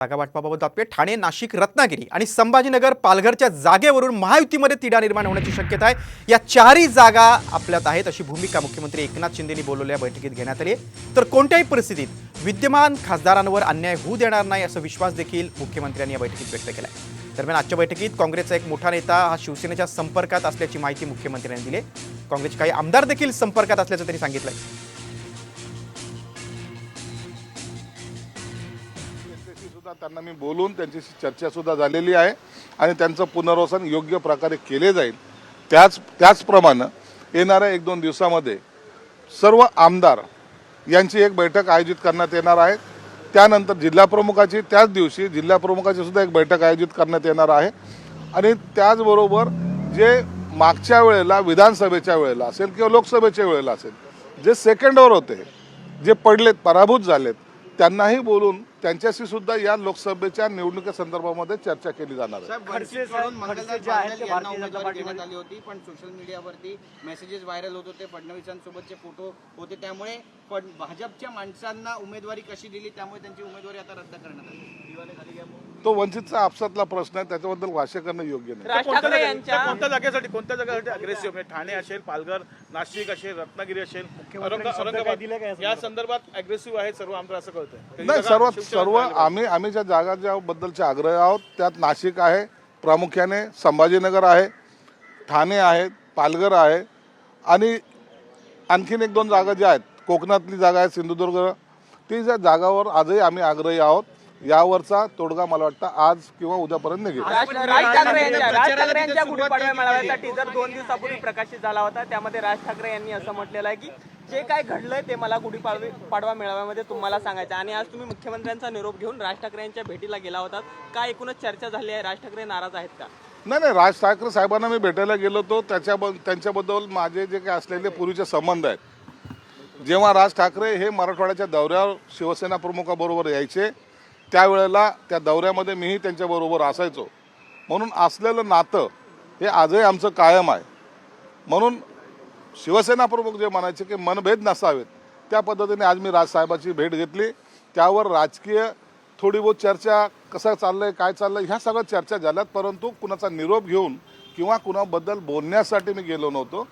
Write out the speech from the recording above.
जागा वाटपाबाबत बातमी ठाणे नाशिक रत्नागिरी आणि संभाजीनगर पालघरच्या जागेवरून महायुतीमध्ये तिढा निर्माण होण्याची शक्यता आहे. या चारही जागा आपल्यात आहेत अशी भूमिका मुख्यमंत्री एकनाथ शिंदेनी बोलवलेल्या बैठकीत घेण्यात आली तर कोणत्याही परिस्थितीत विद्यमान खासदारांवर अन्याय होऊ देणार नाही असा विश्वास देखील मुख्यमंत्र्यांनी या बैठकीत व्यक्त केला आहे. दरम्यान आजच्या बैठकीत काँग्रेसचा एक मोठा नेता हा शिवसेनेच्या संपर्कात असल्याची माहिती मुख्यमंत्र्यांनी दिली काँग्रेसचे काही आमदार देखील संपर्कात असल्याचं त्यांनी सांगितलं त्यांच्याशी सुद्धा त्यांना मी बोलून त्यांच्याशी चर्चासुद्धा झालेली आहे आणि त्यांचं पुनर्वसन योग्य प्रकारे केले जाईल. त्याच त्याचप्रमाणे येणाऱ्या एक दोन दिवसामध्ये सर्व आमदार यांची एक बैठक आयोजित करण्यात येणार आहे. त्यानंतर जिल्हाप्रमुखाची त्याच दिवशी जिल्हाप्रमुखाची सुद्धा एक बैठक आयोजित करण्यात येणार आहे. आणि त्याचबरोबर जे मागच्या वेळेला विधानसभेच्या वेळेला असेल किंवा लोकसभेच्या वेळेला असेल जे सेकंडवर होते जे पडलेत पराभूत झालेत त्यांनाही बोलून त्यांच्याशी सुद्धा या लोकसभेच्या निवडणुकीसंदर्भामध्ये चर्चा केली जाणार आहे. पण सोशल मीडियावरती मेसेजेस व्हायरल होत होते फडणवीसांसोबतचे फोटो होते. त्यामुळे पण भाजपच्या माणसांना उमेदवारी कशी दिली त्यामुळे त्यांची उमेदवारी आता रद्द करण्यात आली. तो वंचितचा आपसातला प्रश्न आहे त्याच्याबद्दल भाष्य करणं योग्य नाही. कोणत्या जागेसाठी कोणत्या जागेसाठी अग्रेसिव्ह म्हणजे ठाणे असेल पालघर नाशिक असेल रत्नागिरी असेल औरंग- औरंगाबाद या संदर्भात? अग्रेसिव्ह आहेत सर्व आमदार असं कळतंय. नाही सर्व सर्व आम्ही आम्ही ज्या जागा ज्या बद्दलचे आग्रह आहोत त्यात नाशिक आहे प्रामुख्याने संभाजीनगर आहे ठाणे आहे पालघर आहे आणि आणखीन एक दोन जागा ज्या आहेत कोकणातली जागा आहे सिंधुदुर्ग. ती ज्या जागावर आजही आम्ही आग्रही आहोत यावरचा तोडगा मला वाटतं आज किंवा उद्यापर्यंत निघेल. राज राज ठाकरे यांच्या राज ठाकरे यांच्या गुढीपाडव्या मेळाव्याचा टीजर दोन दिवसापूर्वी प्रकाशित झाला होता. त्यामध्ये राज ठाकरे यांनी असं म्हटलेलं आहे की जे काय घडलंय ते मला गुढीपाडवी पाडवा मेळाव्यामध्ये तुम्हाला सांगायचं आहे. आणि आज तुम्ही मुख्यमंत्र्यांचा निरोप घेऊन राज ठाकरे यांच्या भेटीला गेला होता काय एकूणच चर्चा झाली आहे? राज ठाकरे नाराज आहेत का? नाही नाही राज ठाकरे साहेबांना मी भेटायला गेलो होतो. त्याच्या त्यांच्याबद्दल माझे जे काही असलेले पूर्वीचे संबंध आहेत. जेव्हा राज ठाकरे हे मराठवाड्याच्या दौऱ्यावर शिवसेना प्रमुखाबरोबर यायचे त्यावेळेला त्या दौऱ्यामध्ये मीही त्यांच्याबरोबर असायचो. म्हणून असलेलं नातं हे आजही आमचं कायम आहे. म्हणून शिवसेना प्रमुख जे म्हणायचे की मनभेद नसावेत त्या पद्धतीने आज मी राजसाहेबाची भेट घेतली. त्यावर राजकीय थोडी बहुत चर्चा कसं चाललंय काय चाललंय ह्या सगळ्या चर्चा झाल्यात परंतु कुणाचा निरोप घेऊन किंवा कुणाबद्दल बोलण्यासाठी मी गेलो नव्हतो.